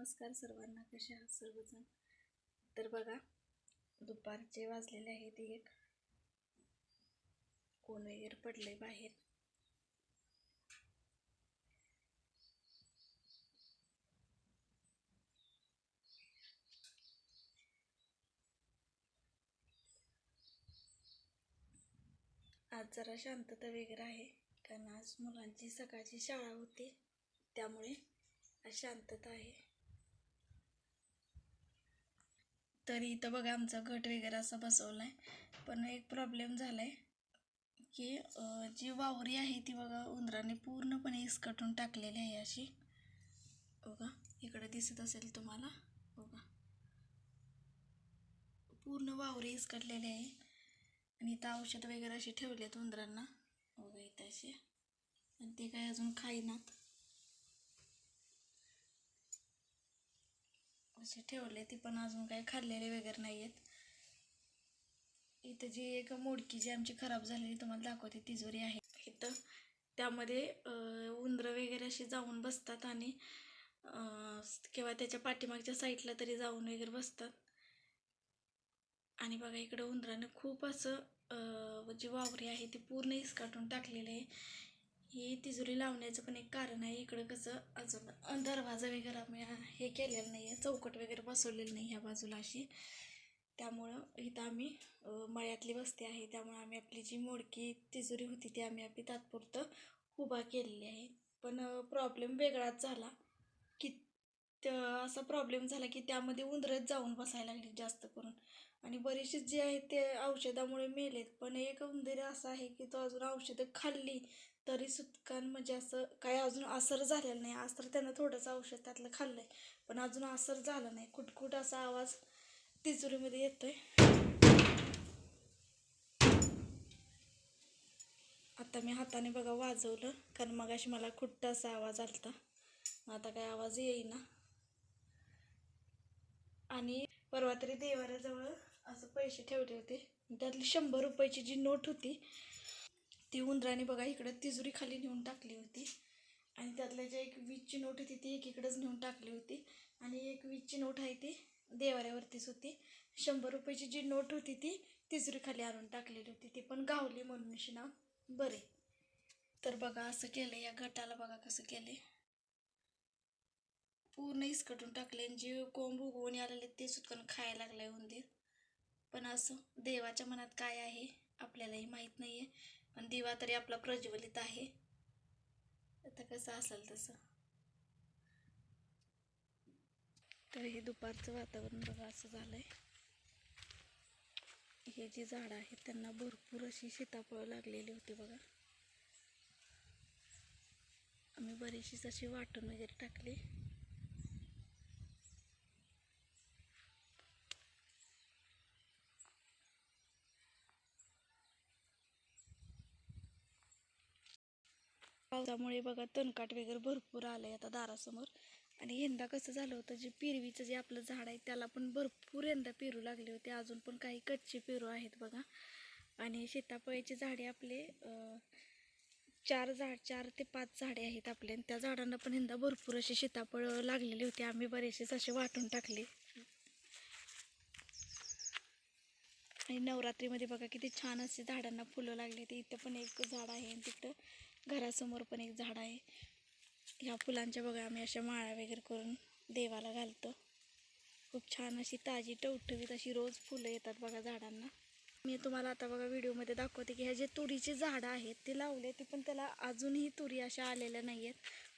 नमस्कार सर्वांना कसे आहात सर्वजण? तर बघा दुपारचे वाजलेले आहेत एक. कोण वगैरे पडले बाहेर? आज जरा शांतता वगैरे आहे कारण आज मुलांची सकाळची शाळा होती त्यामुळे शांतता आहे. तरी इथं बघा आमचा घट वगैरे असा बसवला आहे पण एक प्रॉब्लेम झाला आहे की जी वावरी आहे ती बघा उंदराने पूर्णपणे इसकटून टाकलेली आहे अशी. बघा इकडे दिसत असेल तुम्हाला. बघा. पूर्ण वावरी इसकटलेली आहे. आणि इथं औषध वगैरे असे आहेत उंदरांना. बघा इथं असे आणि ते काय अजून खाईनात. असे ठेवले ती पण अजून काही खाल्लेले वगैरे नाही आहेत इथं जी एक मोडकी जी आमची खराब झालेली तुम्हाला दाखवते तिजोरी आहे. इथं त्यामध्ये उंदरं वगैरे अशी जाऊन बसतात आणि किंवा त्याच्या पाठीमागच्या साईडला तरी जाऊन वगैरे बसतात. आणि बघा इकडं उंदरानं खूप असं जी वावरी आहे ती पूर्ण इसकाटून टाकलेली आहे. ही तिजोरी लावण्याचं पण एक कारण आहे. इकडं कसं अजून दरवाजा वगैरे आम्ही हे केलेलं नाही आहे. चौकट वगैरे बसवलेलं नाही ह्या बाजूला अशी. त्यामुळं इथं आम्ही मळ्यातली वस्ती आहे. त्यामुळं आम्ही आपली जी मोडकी तिजोरी होती ती आम्ही आपली तात्पुरतं उभा केलेली आहे. पण प्रॉब्लेम वेगळाच झाला. की त- असा प्रॉब्लेम झाला की त्यामध्ये उंदरच जाऊन बसायला लागली जास्त करून. आणि बरेचसे जे आहेत ते औषधामुळे मेलेत. पण एक उंदीर असा आहे की तो अजून औषधं खाल्ली तरी सुटकान म्हणजे असं काय अजून असर झालेलं नाही. असर त्यांना थोडंसं औषध त्यातलं खाल्लं आहे पण अजून असर झालं नाही. कुटकुट असा आवाज तिजोरीमध्ये आहे आता मी हाताने बघा वाजवलं कारण मग अशी मला खुट्ट असा आवाज आलता. मग आता काय आवाज येईना. आणि परवा तरी देवाऱ्याजवळ असं पैसे ठेवले होते. त्यातली शंभर रुपयाची जी नोट होती ती उंदराने बघा इकडं तिजोरी खाली नेऊन टाकली होती. आणि त्यातल्या ज्या एक वीजची नोट होती ती एकीकडेच नेऊन टाकली होती. आणि एक वीजची नोट आहे ती देवाऱ्यावरतीच होती. शंभर रुपयाची जी नोट होती ती तिजोरी खाली आणून टाकलेली होती. ती पण गावली म्हणून अशी ना. बरे तर बघा असं केलं या गटाला बघा कसं केले पूर्ण इसकटून टाकले आणि जे कोंब उगवून आलेले ते सुटकन खायला लागले उंदीर. पण असं देवाच्या मनात काय आहे आपल्यालाही माहीत नाही आहे पण दिवा तरी आपला प्रज्वलित आहे. आता कसं असेल तसं. तर हे दुपारचं वातावरण बघा असं झालंय. हे जी झाडं आहेत त्यांना भरपूर अशी सीताफळं लागलेली होती बघा. आम्ही बरीचशीच अशी वाटून वगैरे टाकली. पावसामुळे बघा तणकाट वगैरे भरपूर आलंय आता दारासमोर. आणि यंदा कसं झालं होतं जे पेरवीचं जे आपलं झाड आहे त्याला पण भरपूर यंदा पेरू लागले होते. अजून पण काही कच्चे पेरू आहेत बघा. आणि शेतापळ्याचे झाडे आपले चार झाड चार ते पाच झाडे आहेत आपले. आणि त्या झाडांना पण यंदा भरपूर असे सीताफळ लागलेली होती. आम्ही बरेचसेच असे वाटून टाकले. आणि नवरात्रीमध्ये बघा किती छान असे झाडांना फुलं लागले ते इथं पण एक झाड आहे आणि तिथं घरासमोर पण एक झाड आहे. ह्या फुलांच्या बघा आम्ही अशा माळा वगैरे करून देवाला घालतो. खूप छान अशी ताजी टवटवीत अशी रोज फुलं येतात बघा झाडांना. मी तुम्हाला आता बघा व्हिडिओमध्ये दाखवते की ह्या जे तुरीची झाडं आहेत ती लावले ती पण त्याला अजूनही तुरी अशा आलेल्या नाही आहेत